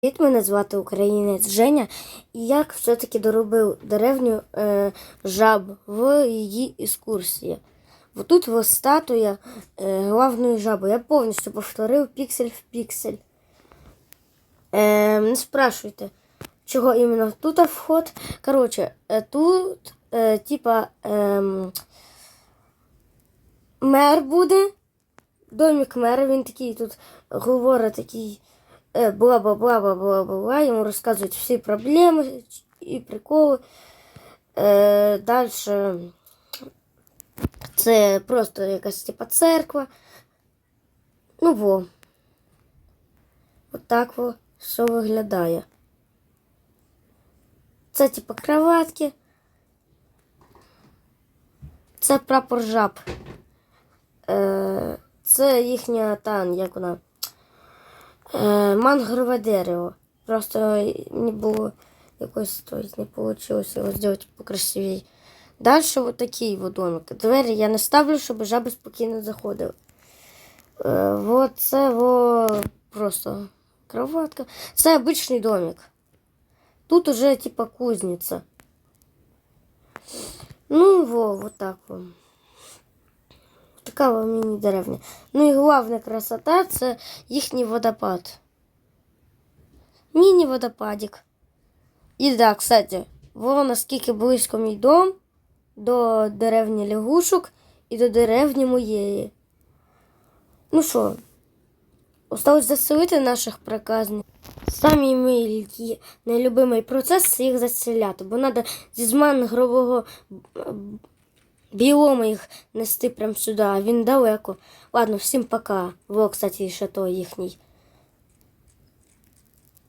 Привіт, мене звати Українець Женя, і як все-таки доробив деревню е, жаб в її екскурсії. Бо тут статуя е, главної жаби. Я повністю повторив піксель в піксель. Е, не спрашуйте, чого іменно тут вход. Коротше, е, тут, е, типа, ем, мер буде. Домик мера, він такий тут говорить такий е, бла-бла-бла-бла-бла-бла, йому розказують всі проблеми і приколи. Е, Далі це просто якась типа церква. Ну во. Отак во все виглядає. Це типа кроватки. Це прапор жаб. Е, це їхня там, як вона. Е, мангрове дерево. Просто не було якось то не вийшло його зробити покрасивее. Далі вот такий вот домик. Двері я не ставлю, щоб жаби спокійно заходили. Е, вот це во просто кроватка. Це обичний домик. Тут уже типа кузниця. Ну, во, вот так вот. Така міні-деревня. Ну і головна красота це їхній водопад. Міні-водопадик. І да, кстати, во наскільки близько мій дом до деревні лягушок і до деревні моєї. Ну що, осталось заселити наших проказників. Самий мій нелюбимий процес це їх заселяти, бо треба зі змангрового біома їх нести прямо сюди, а він далеко. Ладно, всім пока. Во, кстати, шато їхній.